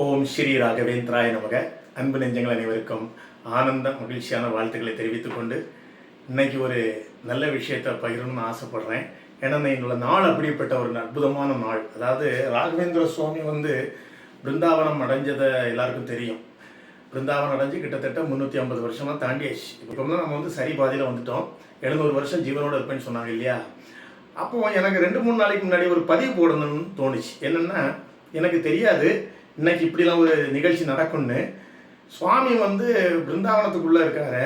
ஓம் ஸ்ரீ ராகவேந்திராய நமக. அன்பு நெஞ்சங்கள் அனைவருக்கும் ஆனந்த மகிழ்ச்சியான வாழ்த்துக்களை தெரிவித்துக்கொண்டு இன்னைக்கு ஒரு நல்ல விஷயத்தை பகிரணும்னு ஆசைப்படுறேன். ஏன்னா என்னோட நாள் அப்படிப்பட்ட ஒரு அற்புதமான நாள். அதாவது ராகவேந்திர சுவாமி வந்து பிருந்தாவனம் அடைஞ்சதை எல்லாருக்கும் தெரியும். பிருந்தாவனம் அடைஞ்சு கிட்டத்தட்ட முந்நூற்றி ஐம்பது வருஷமாக தாண்டியாச்சு. இப்போ தான் நம்ம வந்து சரி பாதியில் வந்துட்டோம். எழுநூறு வருஷம் ஜீவனோட இருப்பேன்னு சொன்னாங்க இல்லையா? அப்போ எனக்கு ரெண்டு மூணு நாளைக்கு முன்னாடி ஒரு பதிவு போடணும்னு தோணுச்சு. என்னென்னா எனக்கு தெரியாது. இன்னைக்கு இப்படிலாம் ஒரு நிகழ்ச்சி நடக்கும்னு சுவாமி வந்து பிருந்தாவனத்துக்குள்ளே இருக்காரு.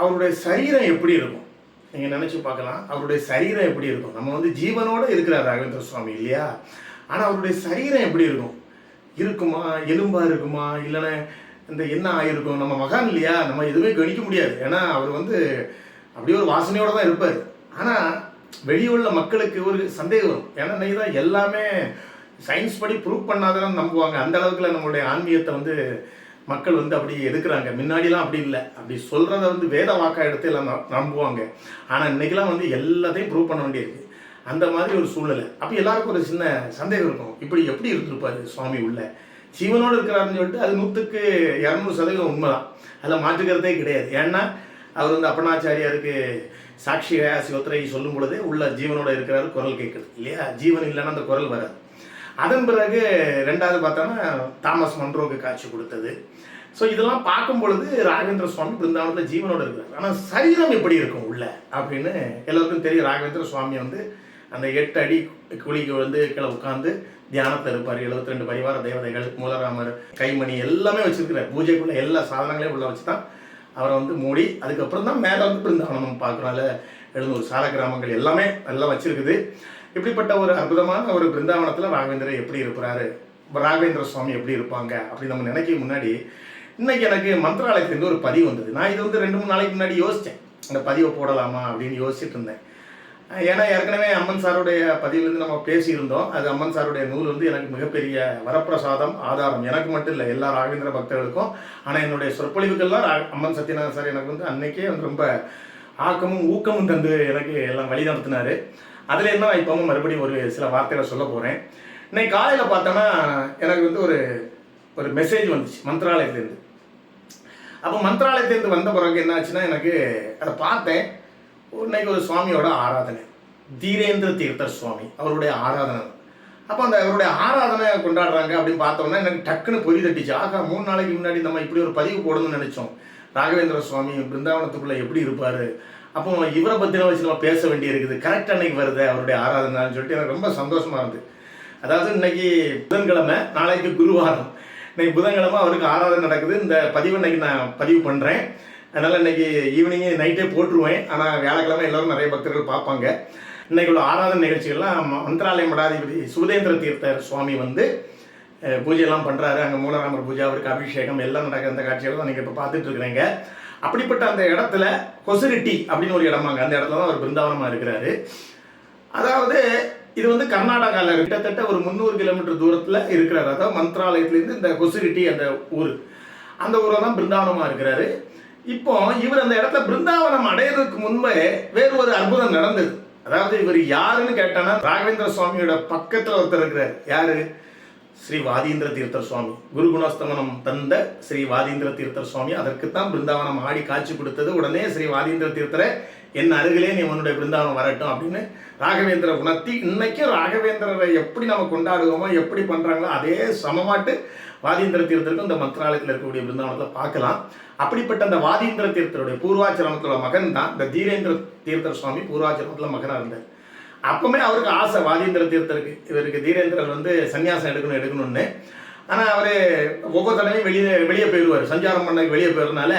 அவருடைய சரீரம் எப்படி இருக்கும்? நீங்கள் நினச்சி பார்க்கலாம். அவருடைய சரீரம் எப்படி இருக்கும்? நம்ம வந்து ஜீவனோட இருக்கிறார் ராகவேந்திர சுவாமி இல்லையா? ஆனால் அவருடைய சரீரம் எப்படி இருக்கும்? இருக்குமா? எலும்பாக இருக்குமா? இல்லைன்னா இந்த என்ன ஆகிருக்கும் நம்ம மகான் இல்லையா? நம்ம எதுவுமே கணிக்க முடியாது. ஏன்னா அவர் வந்து அப்படியே ஒரு வாசனையோடு தான் இருப்பார். ஆனால் வெளியுள்ள மக்களுக்கு ஒரு சந்தேகம் வரும். ஏன்னா இன்னைக்கு தான் எல்லாமே சயின்ஸ் படி ப்ரூவ் பண்ணாதான் நம்புவாங்க. அந்த அளவுக்குல நம்மளுடைய ஆன்மீகத்தை வந்து மக்கள் வந்து அப்படி எதுக்குறாங்க முன்னாடிலாம் அப்படி இல்லை. அப்படி சொல்கிறத வந்து வேத வாக்கா எடுத்து எல்லாம் நம்புவாங்க. ஆனால் இன்னைக்கெல்லாம் வந்து எல்லாத்தையும் ப்ரூவ் பண்ண வேண்டியிருக்கு. அந்த மாதிரி ஒரு சூழ்நிலை. அப்போ எல்லாருக்கும் ஒரு சின்ன சந்தேகம் இருக்கும். இப்படி எப்படி இருந்திருப்பாரு சுவாமி உள்ள? ஜீவனோடு இருக்கிறாருன்னு சொல்லிட்டு அது நூற்றுக்கு இரநூறு சதவீதம் உண்மைதான். அதில் மாற்றுக்கிறதே கிடையாது. ஏன்னா அவர் வந்து அப்பனாச்சாரியாருக்கு சாட்சி சிவத்திரை சொல்லும் பொழுதே உள்ள ஜீவனோட இருக்கிறாரு குரல் கேட்குறது இல்லையா? ஜீவன் இல்லைன்னா அந்த குரல் வராது. அதன் பிறகு ரெண்டாவது பார்த்தோன்னா தாமஸ் மன்ரோக்கு காட்சி கொடுத்தது. ஸோ இதெல்லாம் பார்க்கும் பொழுது ராகவேந்திர சுவாமி பிருந்தாவனத்தில் ஜீவனோட இருக்கிறார் ஆனால் சரீரம் எப்படி இருக்கும் உள்ள? அப்படின்னு எல்லாருக்கும் தெரியும். ராகவேந்திர சுவாமி வந்து அந்த எட்டு அடி குழிக்கு வந்து கீழே உட்காந்து தியானத்தில் இருப்பார். 72 ரெண்டு பரிவார தேவதைகள் மூலராமர் கைமணி எல்லாமே வச்சிருக்கிறார். பூஜைக்குள்ள எல்லா சாதனங்களையும் உள்ள வச்சு தான் அவரை வந்து மூடி அதுக்கப்புறம் தான் மேலே வந்து பிருந்தாவனம் நம்ம பார்க்குறோம்ல எழுநூறு சால கிராமங்கள் எல்லாமே எல்லாம் வச்சிருக்குது. இப்படிப்பட்ட ஒரு அற்புதமான ஒரு பிருந்தாவனத்தில் ராகவேந்திரர் எப்படி இருக்கிறாரு ராகவேந்திர சுவாமி எப்படி இருப்பாங்க? அப்படின்னு நம்ம நினைக்க முன்னாடி இன்னைக்கு எனக்கு மந்திராலயத்துலேருந்து ஒரு பதிவு வந்தது. நான் இது வந்து ரெண்டு மூணு நாளைக்கு முன்னாடி யோசித்தேன் அந்த பதிவை போடலாமா அப்படின்னு யோசிச்சுட்டு இருந்தேன். ஏன்னா ஏற்கனவே அம்மன் சாருடைய பதிவிலிருந்து நம்ம பேசியிருந்தோம். அது அம்மன் சாருடைய நூல் வந்து எனக்கு மிகப்பெரிய வரப்பிரசாதம் ஆதாரம். எனக்கு மட்டும் இல்லை எல்லா ராகவேந்திர பக்தர்களுக்கும். ஆனால் என்னுடைய சொற்பொழிவுகள்லாம் ரா- அம்மன் சத்யநாதன் சார் எனக்கு வந்து அன்னைக்கே வந்து ரொம்ப ஆக்கமும் ஊக்கமும் தந்து எனக்கு எல்லாம் வழி நடத்தினார். அதில் என்ன நான் இப்போவும் மறுபடியும் ஒரு சில வார்த்தைகளை சொல்ல போகிறேன் இன்னைக்கு காலையில் பார்த்தோன்னா எனக்கு வந்து ஒரு ஒரு மெசேஜ் வந்துச்சு மந்திராலயத்துலேருந்து. அப்போ மந்திராலயத்திலேருந்து வந்த பிறகு என்னாச்சுன்னா எனக்கு அதை பார்த்தேன். இன்னைக்கு ஒரு சுவாமியோட ஆராதனை. தீரேந்திர தீர்த்தர் சுவாமி அவருடைய ஆராதனை. அப்போ அந்த அவருடைய ஆராதனை கொண்டாடுறாங்க அப்படின்னு பார்த்தோம்னா எனக்கு டக்குன்னு பொறி தட்டிச்சு. ஆகா மூணு நாளைக்கு முன்னாடி நம்ம இப்படி ஒரு பதிவு போடணும்னு நினச்சோம். ராகவேந்திர சுவாமி பிருந்தாவனத்துக்குள்ளே எப்படி இருப்பார்? அப்போ இவரை பற்றின வச்சு நம்ம பேச வேண்டியிருக்குது. கரெக்ட் அன்னைக்கு வருது அவருடைய ஆராதனான்னு சொல்லிட்டு எனக்கு ரொம்ப சந்தோஷமா இருந்தது. அதாவது இன்னைக்கு புதன்கிழமை நாளைக்கு குருவாரம். இன்னைக்கு புதன்கிழமை அவருக்கு ஆராதனை நடக்குது. இந்த பதிவு இன்னைக்கு நான் பதிவு பண்ணுறேன் அதனால் இன்னைக்கு ஈவினிங் நைட்டே போட்டுருவேன். ஆனால் வியாழக்கிழமை எல்லாரும் நிறைய பக்தர்கள் பார்ப்பாங்க. இன்னைக்கு உள்ள ஆராதனை நிகழ்ச்சிகள்லாம் மந்திராலய மடாதிபதி சுபதேந்திர தீர்த்தர் சுவாமி வந்து பூஜையெல்லாம் பண்ணுறாரு அங்கே மூலராமர் பூஜை அவருக்கு அபிஷேகம் எல்லாம் நடக்கிற அந்த காட்சிகளை நீங்கள் இப்போ பார்த்துட்டு இருக்கிறீங்க. அப்படிப்பட்ட அந்த இடத்துல கொசுரிட்டி அப்படின்னு ஒரு இடமாங்க அந்த இடத்துல தான் அவர் பிருந்தாவனமாக இருக்கிறாரு. அதாவது இது வந்து கர்நாடகாவில் கிட்டத்தட்ட ஒரு முந்நூறு கிலோமீட்டர் தூரத்தில் இருக்கிறார். அதாவது மந்த்ராலயத்துலேருந்து இந்த கொசுரிட்டி அந்த ஊர் அந்த ஊரில் தான் பிருந்தாவனமாக இருக்கிறாரு. இப்போ இவர் அந்த இடத்துல பிருந்தாவனம் அடையிறதுக்கு முன்பே வேறு ஒரு அற்புதம் நடந்தது. அதாவது இவர் யாருன்னு கேட்டானா ராகவேந்திர சுவாமியோட பக்கத்தில் ஒருத்தர் இருக்கிறார். யாரு? ஸ்ரீ வாதீந்திர தீர்த்தர் சுவாமி. குரு குணஸ்தமனம் தந்த ஸ்ரீ வாதீந்திர தீர்த்தர் சுவாமி. அதற்குத்தான் பிருந்தாவனம் ஆடி காட்சி கொடுத்தது. உடனே ஸ்ரீ வாதீந்திர தீர்த்தரை என் அருகிலே நீ உன்னுடைய பிருந்தாவனம் வரட்டும் அப்படின்னு ராகவேந்திர உணர்த்தி இன்னைக்கும் ராகவேந்திரரை எப்படி நம்ம கொண்டாடுவோமோ எப்படி பண்றாங்களோ அதே சமமாட்டு வாதீந்திர தீர்த்தருக்கும் இந்த மந்திராலயத்தில் இருக்கக்கூடிய பிருந்தாவனத்தில் பார்க்கலாம். அப்படிப்பட்ட அந்த வாதீந்திர தீர்த்தருடைய பூர்வாச்சிரமத்தோட மகன் தான் இந்த தீரேந்திர தீர்த்தர் சுவாமி. பூர்வாச்சிரமத்தில் மகனாக இருந்தார். அப்பவுமே அவருக்கு ஆசை வாதீந்திர தீர்த்தருக்கு. இவருக்கு தீரேந்திரர் வந்து சன்னியாசம் எடுக்கணும் எடுக்கணும்னு. ஆனால் அவர் ஒவ்வொரு தடவையும் வெளியே வெளியே போயிடுவார். சஞ்சாரம் பண்ண வெளியே போயிருந்தனால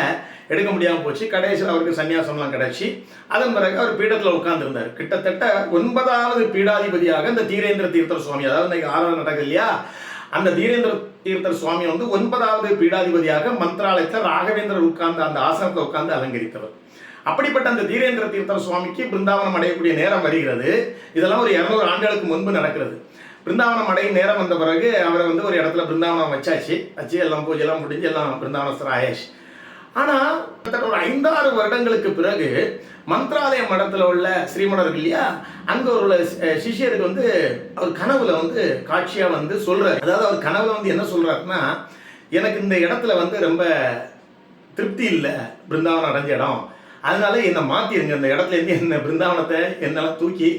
எடுக்க முடியாமல் போச்சு. கடைசியில் அவருக்கு சன்னியாசம்லாம் கிடச்சி. அதன் பிறகு அவர் பீடத்தில் உட்காந்துருந்தார் கிட்டத்தட்ட ஒன்பதாவது பீடாதிபதியாக இந்த தீரேந்திர தீர்த்தர் சுவாமி அதாவது இன்னைக்கு ஆறாவது நடக்கு இல்லையா? அந்த தீரேந்திர தீர்த்தர் சுவாமி வந்து ஒன்பதாவது பீடாதிபதியாக மந்திராலயத்தில் ராகவேந்திரர் உட்கார்ந்து அந்த ஆசனத்தை உட்கார்ந்து அலங்கரித்தவர். அப்படிப்பட்ட அந்த தீரேந்திர தீர்த்தர் சுவாமிக்கு பிருந்தாவனம் அடையக்கூடிய நேரம் வருகிறது. இதெல்லாம் ஒரு இரநூறு ஆண்டுகளுக்கு முன்பு நடக்கிறது. பிருந்தாவனம் அடையும் நேரம் வந்த பிறகு அவரை வந்து ஒரு இடத்துல பிருந்தாவனம் வச்சாச்சு. வச்சு எல்லாம் பூஜைலாம் எல்லாம் முடிஞ்சு எல்லாம் பிருந்தாவனஸ்தர் ஆயாச்சு. ஆனால் கிட்டத்தட்ட ஒரு ஐந்தாறு வருடங்களுக்கு பிறகு மந்த்ராலய மடத்தில் உள்ள ஸ்ரீமடம் இருக்கு இல்லையா? அங்கே உள்ள சிஷியருக்கு சிஷ்யருக்கு வந்து அவர் கனவுல வந்து காட்சியாக வந்து சொல்றாரு. அதாவது அவர் கனவுல வந்து என்ன சொல்றாருன்னா எனக்கு இந்த இடத்துல வந்து ரொம்ப திருப்தி இல்லை. பிருந்தாவனம் அடைஞ்ச இடம். அதனால என்னை மாற்றிருங்க அந்த இடத்துல இருந்து என்ன பிருந்தாவனத்தை என்னால் தூக்கி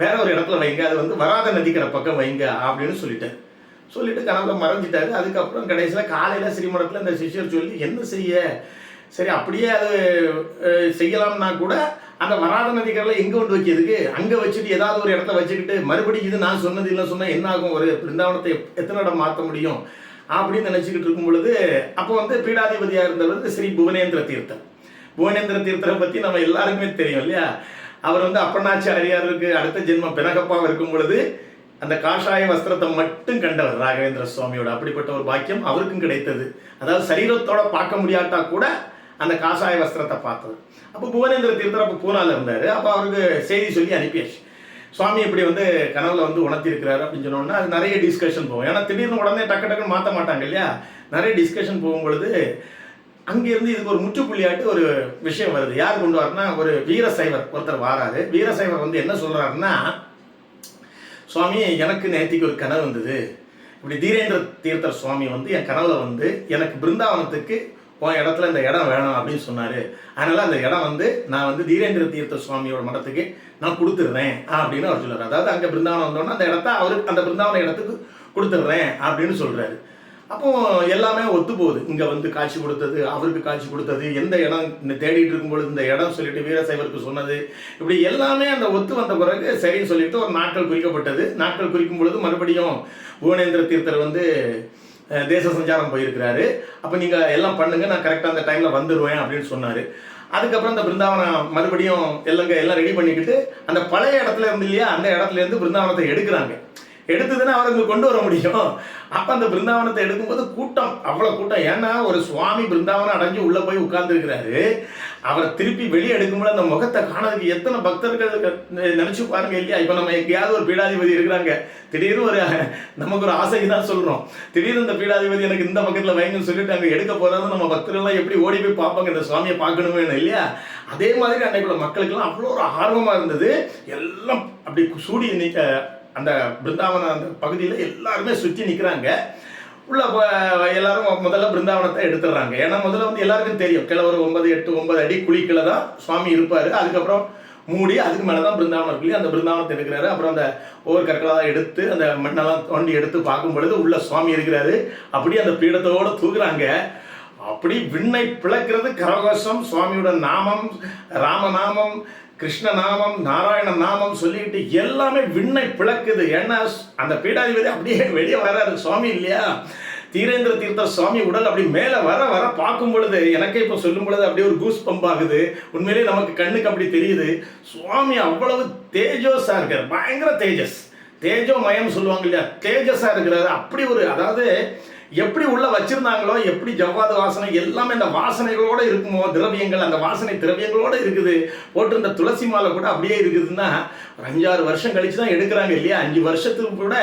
வேற ஒரு இடத்துல வைங்க அது வந்து வராத நதிக்கிற பக்கம் வைங்க அப்படின்னு சொல்லிட்டேன். சொல்லிட்டு கனவுல மறைஞ்சிட்டாரு. அதுக்கப்புறம் கடைசியில் காலையில் ஸ்ரீமடத்தில் இந்த சிஷ்யர் சொல்லி என்ன செய்ய? சரி அப்படியே அது செய்யலாம்னா கூட அந்த வராத நதிக்கரில் எங்கே கொண்டு வைக்கிறதுக்கு? அங்கே வச்சுட்டு ஏதாவது ஒரு இடத்த வச்சுக்கிட்டு மறுபடியும் இது நான் சொன்னது இல்லை சொன்னால் என்ன ஆகும்? ஒரு பிருந்தாவனத்தை எத்தனை இடம் மாற்ற முடியும்? அப்படின்னு நினச்சிக்கிட்டு இருக்கும் பொழுது அப்போ வந்து பீடாதிபதியாக இருந்தவர் ஸ்ரீ புவனேந்திர தீர்த்தம் புவனேந்திர தீர்த்தரை பற்றி நம்ம எல்லாருக்குமே தெரியும் இல்லையா? அவர் வந்து அப்பண்ணாச்சாரியாருக்கு அடுத்த ஜென்மம் பினகப்பாக இருக்கும் பொழுது அந்த காஷாய வஸ்திரத்தை மட்டும் கண்டவர் ராகவேந்திர சுவாமியோட. அப்படிப்பட்ட ஒரு பாக்கியம் அவருக்கும் கிடைத்தது. அதாவது சரீரத்தோட பார்க்க முடியாட்டா கூட அந்த காஷாய வஸ்திரத்தை பார்த்தது. அப்போ புவனேந்திர தீர்த்தர் அப்போ பூனால இருந்தார். அப்போ அவருக்கு செய்தி சொல்லி அனுப்பியாச்சு. சுவாமி இப்படி வந்து கனவுல வந்து உணர்த்திருக்கிறாரு அப்படின்னு சொன்னோன்னா அது நிறைய டிஸ்கஷன் போகும். ஏன்னா திடீர்னு உடனே டக்கு டக்குன்னு மாற்ற மாட்டாங்க இல்லையா? நிறைய டிஸ்கஷன் போகும்பொழுது அங்கிருந்து இதுக்கு ஒரு முற்றுப்புள்ளியாட்டு ஒரு விஷயம் வருது. யார் கொண்டு வரனா ஒரு வீரசைவர் ஒருத்தர் வாராரு. வீரசைவர் வந்து என்ன சொல்கிறாருன்னா சுவாமி எனக்கு நேத்திக்கு ஒரு கனவு வந்தது. இப்படி தீரேந்திர தீர்த்தர் சுவாமி வந்து என் கனவுல வந்து எனக்கு பிருந்தாவனத்துக்கு உன் இடத்துல இந்த இடம் வேணும் அப்படின்னு சொன்னாரு. அதனால அந்த இடம் வந்து நான் வந்து தீரேந்திர தீர்த்த சுவாமியோட மடத்துக்கு நான் கொடுத்துடுறேன் அப்படின்னு அவர் சொல்றாரு. அதாவது அங்கே பிருந்தாவனம் வந்தோடனே அந்த இடத்த அவருக்கு அந்த பிருந்தாவன இடத்துக்கு கொடுத்துடுறேன் அப்படின்னு சொல்றாரு. அப்போ எல்லாமே ஒத்து போகுது. இங்க வந்து காட்சி கொடுத்தது அவருக்கு காட்சி கொடுத்தது எந்த இடம் இந்த தேடிட்டு இருக்கும்பொழுது இந்த இடம் சொல்லிட்டு வீரசைவருக்கு சொன்னது. இப்படி எல்லாமே அந்த ஒத்து வந்த பிறகு சரின்னு சொல்லிட்டு ஒரு நாட்கள் குறிக்கப்பட்டது. நாட்கள் குறிக்கும் பொழுது மறுபடியும் புவனேந்திர தீர்த்தர் வந்து தேச சஞ்சாரம் போயிருக்கிறாரு. அப்போ நீங்கள் எல்லாம் பண்ணுங்க நான் கரெக்டாக அந்த டைமில் வந்துடுவேன் அப்படின்னு சொன்னார். அதுக்கப்புறம் அந்த பிருந்தாவனம் மறுபடியும் எல்லாம் எல்லாம் ரெடி பண்ணிக்கிட்டு அந்த பழைய இடத்துல இருந்து இல்லையா அந்த இடத்துல இருந்து பிருந்தாவனத்தை எடுக்கிறாங்க. எடுத்ததுன்னா அவருக்கு கொண்டு வர முடியும். அப்போ அந்த பிருந்தாவனத்தை எடுக்கும்போது கூட்டம் அவ்வளோ கூட்டம். ஏன்னா ஒரு சுவாமி பிருந்தாவனம் அடைஞ்சு உள்ளே போய் உட்கார்ந்துருக்கிறாரு. அவரை திருப்பி வெளியே எடுக்கும்போது அந்த முகத்தை காணதுக்கு எத்தனை பக்தர்கள் நினச்சி பாருங்க இல்லையா? இப்போ நம்ம எங்கேயாவது ஒரு பீடாதிபதி இருக்கிறாங்க. திடீர்னு ஒரு நமக்கு ஒரு ஆசைக்கு தான் சொல்கிறோம் திடீர்னு இந்த பீடாதிபதி எனக்கு இந்த பக்கத்தில் வைங்கன்னு சொல்லிட்டு அங்கே எடுக்க போகிறது நம்ம பக்தர்கள்லாம் எப்படி ஓடி போய் பார்ப்பாங்க இந்த சுவாமியை பார்க்கணுமே இல்லையா? அதே மாதிரி அன்னைக்குள்ள மக்களுக்கெல்லாம் அவ்வளோ ஒரு ஆர்வமாக இருந்தது. எல்லாம் அப்படி சூடி நிற்க அந்த பிருந்தாவன அந்த பகுதியில் எல்லாருமே சுற்றி நிற்கிறாங்க உள்ள எல்லாரும் முதல்ல பிருந்தாவனத்தை எடுத்துடுறாங்க. ஏன்னா முதல்ல வந்து எல்லாருக்கும் தெரியும். கிழவர் ஒரு ஒன்பது எட்டு ஒன்பது அடி குழிக்குள்ள தான் சுவாமி இருப்பார். அதுக்கப்புறம் மூடி அதுக்கு மேலே தான் பிருந்தாவனம் இருக்கு அந்த பிருந்தாவனத்தை எடுக்கிறாரு. அப்புறம் அந்த ஒவ்வொரு கற்களாக எடுத்து அந்த மண்ணெல்லாம் தோண்டி எடுத்து பார்க்கும் பொழுது உள்ள சுவாமி இருக்கிறாரு. அப்படியே அந்த பீடத்தோட தூக்குறாங்க அப்படி விண்ணை பிளக்கிறது கரகோஷம் சுவாமியோட நாமம் ராமநாமம் கிருஷ்ண நாமம் நாராயண நாமம் சொல்லிக்கிட்டு எல்லாமே விண்ணை பிளக்குது. ஏன்னா அந்த பீடாதிபதி அப்படியே வெளியே வராரு. சுவாமி இல்லையா? தீரேந்திர தீர்த்த சுவாமி உடல் அப்படி மேலே வர வர பார்க்கும் பொழுது எனக்கே இப்போ சொல்லும் பொழுது அப்படியே ஒரு கூஸ் பம்ப் ஆகுது. உண்மையிலேயே நமக்கு கண்ணுக்கு அப்படி தெரியுது. சுவாமி அவ்வளவு தேஜோஸா இருக்கார். பயங்கர தேஜஸ். தேஜோமயம் சொல்லுவாங்க இல்லையா? தேஜஸா இருக்கிறாரு. அப்படி ஒரு அதாவது எப்படி உள்ள வச்சிருந்தாங்களோ எப்படி ஜவ்வாது வாசனை எல்லாமே அந்த வாசனைகளோட இருக்குமோ திரவியங்கள் அந்த வாசனை திரவியங்களோட இருக்குது. போட்டிருந்த துளசி மாலை கூட அப்படியே இருக்குதுன்னா ஒரு அஞ்சாறு வருஷம் கழிச்சு தான் எடுக்கிறாங்க இல்லையா? அஞ்சு வருஷத்துக்கு கூட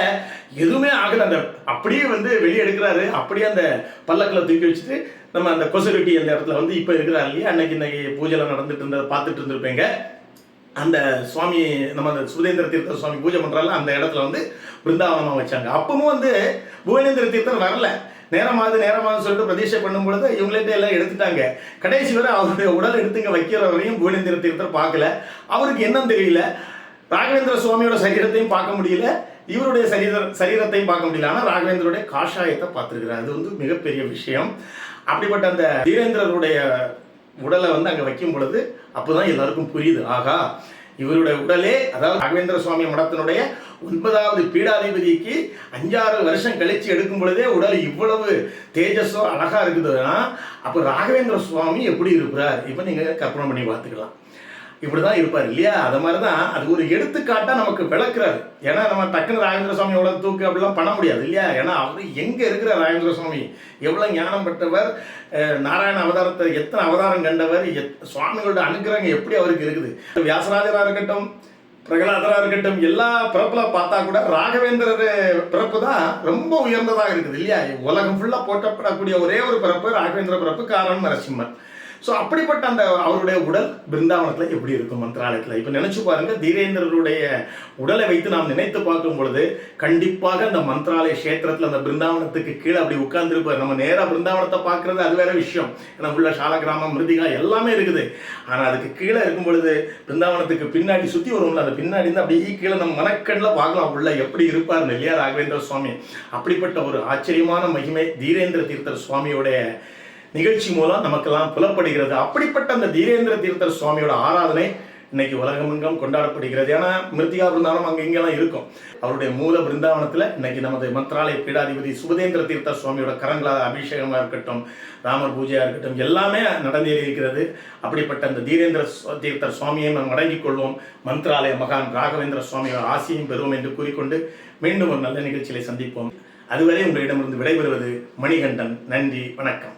எதுவுமே ஆகல. அந்த அப்படியே வந்து வெளியே எடுக்கிறாரு. அப்படியே அந்த பல்லக்கில் தூக்கி வச்சுட்டு நம்ம அந்த கொசருட்டி அந்த இடத்துல வந்து இப்போ இருக்கிறார் இல்லையா? அன்னைக்கு இன்னைக்கு பூஜைலாம் நடந்துட்டு இருந்ததை பார்த்துட்டு இருந்திருப்பேங்க. அந்த சுவாமி நம்ம அந்த சுதேந்திர தீர்த்த சுவாமி பூஜை பண்ணுறால அந்த இடத்துல வந்து பிருந்தாவனமாக வச்சாங்க. அப்பவும் வந்து புவனேந்திர தீர்த்தன் வரல. நேரமாவது நேரமாவது சொல்லிட்டு பிரதீஷை பண்ணும் பொழுது இவங்கள்ட்ட எல்லாம் எடுத்துட்டாங்க. கடைசி வரை அவருடைய உடல் எடுத்துங்க வைக்கிற வரையும் புவனேந்திர தீர்த்தர் பார்க்கல. அவருக்கு என்னன்னு தெரியல. ராகவேந்திர சுவாமியோட சரீரத்தையும் பார்க்க முடியல. இவருடைய சரீர சரீரத்தையும் பார்க்க முடியல. ஆனால் ராகவேந்திரோடைய காஷாயத்தை பார்த்துருக்கிறார். அது வந்து மிகப்பெரிய விஷயம். அப்படிப்பட்ட அந்த தீரேந்திரருடைய உடலை வந்து அங்கே வைக்கும் பொழுது அப்போதான் எல்லாருக்கும் புரியுது. ஆகா இவருடைய உடலே அதாவது ராகவேந்திர சுவாமி மடத்தினுடைய ஒன்பதாவது பீடாதிபதிக்கு அஞ்சாறு வருஷம் கழிச்சு எடுக்கும் பொழுதே உடல் இவ்வளவு தேஜஸோ அழகா இருக்குதுன்னா அப்போ ராகவேந்திர சுவாமி எப்படி இருக்கிறார்? இப்போ நீங்க கற்பனை பண்ணி பார்த்துக்கலாம். இப்படிதான் இருப்பார் இல்லையா? அது மாதிரி தான் அது ஒரு எடுத்துக்காட்டா நமக்கு விளக்குறாரு. ஏன்னா நம்ம டக்குன்னு ராஜேந்திர சுவாமி எவ்வளவு தூக்கு அப்படிலாம் பண்ண முடியாது இல்லையா? ஏன்னா அவர் எங்க இருக்கிற ராஜேந்திர சுவாமி? எவ்வளவு ஞானம் பெற்றவர் நாராயண அவதாரத்தை எத்தனை அவதாரம் கண்டவர் எத்- சுவாமிகளோட அனுகிரகம் எப்படி அவருக்கு இருக்குது? வியாசராஜரா இருக்கட்டும் பிரகலாதரா இருக்கட்டும் எல்லா பிறப்புல பார்த்தா கூட ராகவேந்திரர் பிறப்பு தான் ரொம்ப உயர்ந்ததாக இருக்குது இல்லையா? உலகம் ஃபுல்லா போட்டப்படக்கூடிய ஒரே ஒரு பிறப்பு ராகவேந்திர பிறப்பு காரணம் நரசிம்மன் ஸோ அப்படிப்பட்ட அந்த அவருடைய உடல் பிருந்தாவனத்தில் எப்படி இருக்கும் மந்திராலயத்தில்? இப்போ நினைச்சு பாருங்க தீரேந்திரருடைய உடலை வைத்து நாம் நினைத்து பார்க்கும் பொழுது கண்டிப்பாக அந்த மந்திராலய கஷேத்திரத்தில் அந்த பிருந்தாவனத்துக்கு கீழே அப்படி உட்கார்ந்துருப்பார். நம்ம நேராக பிருந்தாவனத்தை பார்க்கறது அது வேற விஷயம். ஏன்னா உள்ள சாலகிராமம் மிருதிகா எல்லாமே இருக்குது. ஆனால் அதுக்கு கீழே இருக்கும் பொழுது பிருந்தாவனத்துக்கு பின்னாடி சுற்றி வரும்ல அந்த பின்னாடி இருந்து அப்படியே கீழே நம்ம மனக்கண்ணில் பார்க்கலாம் உள்ள எப்படி இருப்பார் இல்லையா ராகவேந்திர சுவாமி. அப்படிப்பட்ட ஒரு ஆச்சரியமான மகிமை தீரேந்திர தீர்த்தர் சுவாமியோடைய நிகழ்ச்சி மூலம் நமக்கெல்லாம் புலப்படுகிறது. அப்படிப்பட்ட அந்த தீரேந்திர தீர்த்தர் சுவாமியோட ஆராதனை இன்னைக்கு உலகமெங்கும் கொண்டாடப்படுகிறது. ஏன்னா மிருத்திகா பிருந்தாவனம் அங்கே இங்கெல்லாம் இருக்கும். அவருடைய மூல பிருந்தாவனத்தில் இன்னைக்கு நமது மந்த்ராலய பீடாதிபதி சுபதேந்திர தீர்த்த சுவாமியோட கரங்களாக அபிஷேகமாக இருக்கட்டும் ராமர் பூஜையாக இருக்கட்டும் எல்லாமே நடந்தேறி இருக்கிறது. அப்படிப்பட்ட அந்த தீரேந்திர தீர்த்தர் சுவாமியை நாம் வணங்கிக் கொள்வோம். மந்த்ராலய மகான் ராகவேந்திர சுவாமியோட ஆசியும் பெறுவோம் என்று கூறிக்கொண்டு மீண்டும் ஒரு நல்ல நிகழ்ச்சியை சந்திப்போம். அதுவரை உங்களிடமிருந்து விடைபெறுவது மணிகண்டன். நன்றி வணக்கம்.